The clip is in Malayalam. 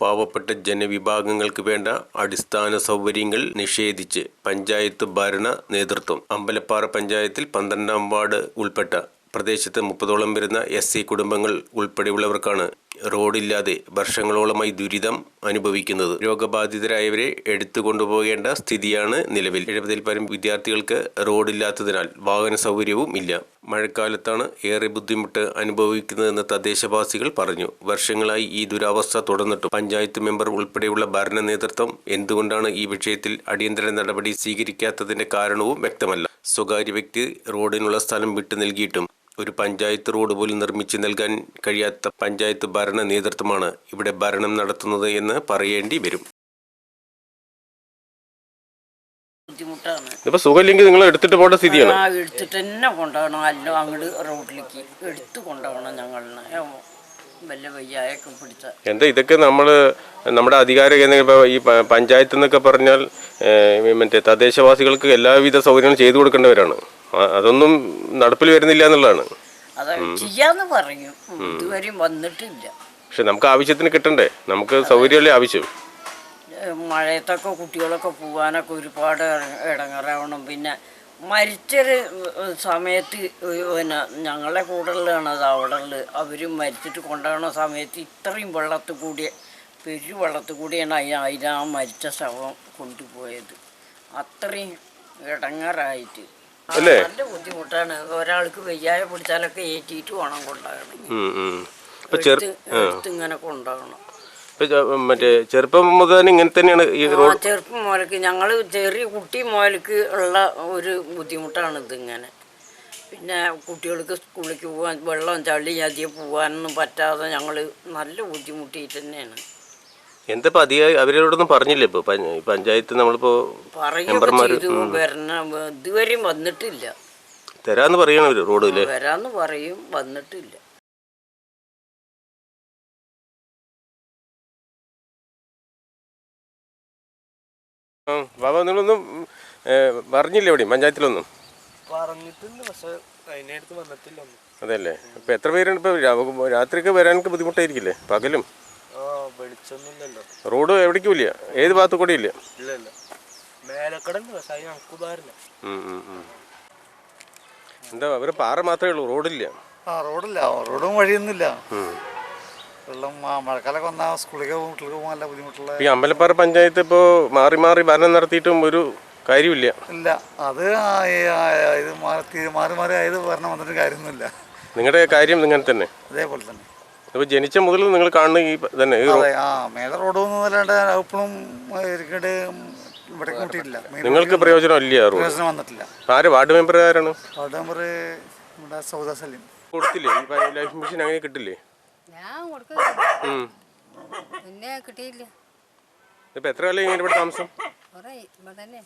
പാവപ്പെട്ട ജനവിഭാഗങ്ങൾക്ക് വേണ്ട അടിസ്ഥാന സൗകര്യങ്ങൾ നിഷേധിച്ച് പഞ്ചായത്ത് ഭരണ നേതൃത്വം അമ്പലപ്പാറ പഞ്ചായത്തിൽ പന്ത്രണ്ടാം വാർഡ് ഉൾപ്പെട്ട പ്രദേശത്ത് മുപ്പതോളം വരുന്ന എസ് സി കുടുംബങ്ങൾ ഉൾപ്പെടെയുള്ളവർക്കാണ് റോഡില്ലാതെ വർഷങ്ങളോളമായി ദുരിതം അനുഭവിക്കുന്നത്. രോഗബാധിതരായവരെ എടുത്തു കൊണ്ടുപോകേണ്ട സ്ഥിതിയാണ് നിലവിൽ. എഴുപതിൽ പരം വിദ്യാർത്ഥികൾക്ക് റോഡില്ലാത്തതിനാൽ വാഹന സൗകര്യവും ഇല്ല. മഴക്കാലത്താണ് ഏറെ ബുദ്ധിമുട്ട് അനുഭവിക്കുന്നതെന്ന് തദ്ദേശവാസികൾ പറഞ്ഞു. വർഷങ്ങളായി ഈ ദുരവസ്ഥ തുടർന്നിട്ടും പഞ്ചായത്ത് മെമ്പർ ഉൾപ്പെടെയുള്ള ഭരണ നേതൃത്വം എന്തുകൊണ്ടാണ് ഈ വിഷയത്തിൽ അടിയന്തര നടപടി സ്വീകരിക്കാത്തതിന്റെ കാരണവും വ്യക്തമല്ല. സ്വകാര്യ വ്യക്തി റോഡിനുള്ള സ്ഥലം വിട്ടു നൽകിയിട്ടും ഒരു പഞ്ചായത്ത് റോഡ് പോലും നിർമ്മിച്ച് നൽകാൻ കഴിയാത്ത പഞ്ചായത്ത് ഭരണ നേതൃത്വമാണ് ഇവിടെ ഭരണം നടത്തുന്നത് എന്ന് പറയേണ്ടി വരും. ഇപ്പൊ സുഖമില്ലെങ്കിൽ നിങ്ങൾ എടുത്തിട്ട് പോകേണ്ട സ്ഥിതിയാണ്. ആ എടുത്തിട്ട് തന്നെ കൊണ്ടുപോകണം. അല്ല അങ്ങോട്ട് റോഡിലേക്ക് എടുത്തു കൊണ്ടുപോകണം ഞങ്ങളെ വല്ല വയ്യായൊക്കെ പിടിച്ച. എന്താ ഇതൊക്കെ നമ്മൾ നമ്മുടെ അധികാര കേന്ദ്രങ്ങൾ ഇപ്പൊ ഈ പഞ്ചായത്ത് എന്നൊക്കെ പറഞ്ഞാൽ മറ്റേ തദ്ദേശവാസികൾക്ക് എല്ലാവിധ സൗകര്യങ്ങളും ചെയ്തു കൊടുക്കേണ്ടവരാണ്. അതൊന്നും നടപ്പിൽ വരുന്നില്ല എന്നുള്ളതാണ്. അത് ചെയ്യാന്ന് ഇതുവരെയും വന്നിട്ടില്ല. പക്ഷെ നമുക്ക് ആവശ്യത്തിന് കിട്ടണ്ടേ? നമുക്ക് സൗകര്യമല്ലേ ആവശ്യം? മഴയത്തൊക്കെ കുട്ടികളൊക്കെ പോകാനൊക്കെ ഒരുപാട് ഇടങ്ങറാവണം. പിന്നെ മരിച്ചൊരു സമയത്ത് പിന്നെ ഞങ്ങളെ കൂടെ ഉള്ളതാണ് അത് അവിടെ ഉള്ളത് അവർ മരിച്ചിട്ട് കൊണ്ടുപോകുന്ന സമയത്ത് ഇത്രയും വെള്ളത്തിൽ കൂടിയ പെരു വെള്ളത്തിൽ കൂടിയാണ് അതിന് അതിനാ മരിച്ച ശവം കൊണ്ടുപോയത്. അത്രയും ഇടങ്ങറായിട്ട്. അല്ലേ? നല്ല ബുദ്ധിമുട്ടാണ്. ഒരാൾക്ക് വയ്യായ പിടിച്ചാലൊക്കെ ഏറ്റിട്ട് വേണം കൊണ്ടാകണം ഇങ്ങനെ കൊണ്ടുപോകണം. മറ്റേ ചെറുപ്പം മുതൽ ഇങ്ങനെ തന്നെയാണ് ഈ റോഡ് ചെറുപ്പം മുതൽക്ക് ഞങ്ങൾ ചെറിയ കുട്ടി മുതൽക്ക് ഉള്ള ഒരു ബുദ്ധിമുട്ടാണ് ഇതിങ്ങനെ പിന്നെ കുട്ടികൾക്ക് സ്കൂളിലേക്ക് പോകാൻ വെള്ളം ചളി അധികം പോകാനൊന്നും പറ്റാതെ ഞങ്ങൾ നല്ല ബുദ്ധിമുട്ടിയിട്ട് തന്നെയാണ്. എന്താ ഇപ്പൊ അധികം അവരോടൊന്നും പറഞ്ഞില്ലേ ഇപ്പൊ? പഞ്ചായത്ത് നമ്മളിപ്പോ വരണ ഇതുവരെയും വന്നിട്ടില്ല. തരാന്ന് പറയണ അവർ റോഡ് വരാന്ന് പറയും. വന്നിട്ടില്ല. ബാബ നിങ്ങളൊന്നും പറഞ്ഞില്ല എവിടെയും? പഞ്ചായത്തിലൊന്നും? പറഞ്ഞിട്ടുണ്ട് പക്ഷെ അതിനടുത്ത് വന്നിട്ടില്ല അതെല്ലേ ഇപ്പൊ എത്ര പേരുണ്ട് ഇപ്പൊ രാത്രിക്ക് രാത്രിയൊക്കെ വരാനൊക്കെ ബുദ്ധിമുട്ടായിരിക്കില്ലേ? പകലും? വെളിച്ചൊന്നുമില്ലല്ലോ. റോഡ് എവിടേക്കും ഇല്ല. ഏത് ഭാഗത്തു കൂടെ ഇല്ല. പക്ഷെ. എന്താ അവർ പാറ മാത്രമേ ഉള്ളൂ റോഡില്ല. ആ റോഡില്ല. റോഡും വഴിയൊന്നുമില്ല. ഉം. വെള്ളം ആ, മഴക്കാലമൊക്കെ വന്നാൽ സ്കൂളിലേക്ക് പോകും വീട്ടിലേക്ക് പോകാൻ നല്ല ബുദ്ധിമുട്ടുള്ള ഈ അമ്പലപ്പാറ പഞ്ചായത്ത് ഇപ്പോ മാറി മാറി ഭരണം നടത്തിയിട്ടും ഒരു കാര്യമില്ല ഇല്ല. അത് ഇത് മാറി മാറി മാറി ആയത് ഭരണം വന്നിട്ട് കാര്യമൊന്നുമില്ല. നിങ്ങളുടെ കാര്യം ഇങ്ങനെ തന്നെ. അതേപോലെ തന്നെ. ഇപ്പൊ ജനിച്ച മുതൽ നിങ്ങൾ കാണുന്ന ഈ തന്നെ ഈ റോഡ് അതെ ആ മേല റോഡ് ഒന്നും അല്ലാണ്ട് ഇപ്പോഴും ഇരിക്കട്ട് ഇവിടെ കൂട്ടിയിട്ടില്ല. നിങ്ങൾക്ക് പ്രയോജനം ഇല്ല ആ റോഡ്. പ്രയോജനം വന്നിട്ടില്ല. ആര് വാർഡ് മെമ്പർ ആരാണ്? Ward member Sauda Sauda Saleem. കൊടുത്തില്ലേ? ഈ പ- ലൈഫ് മിഷൻ അങ്ങനെ കിട്ടില്ലേ? ഞാൻ കൊടുക്കുന്നില്ല. ഉം. പിന്നെ കിട്ടിയില്ല. ഇപ്പൊ എത്ര കാലം ഇങ്ങനെ ഇവിടെ താമസം? കുറേ ഇവിടെ തന്നെ.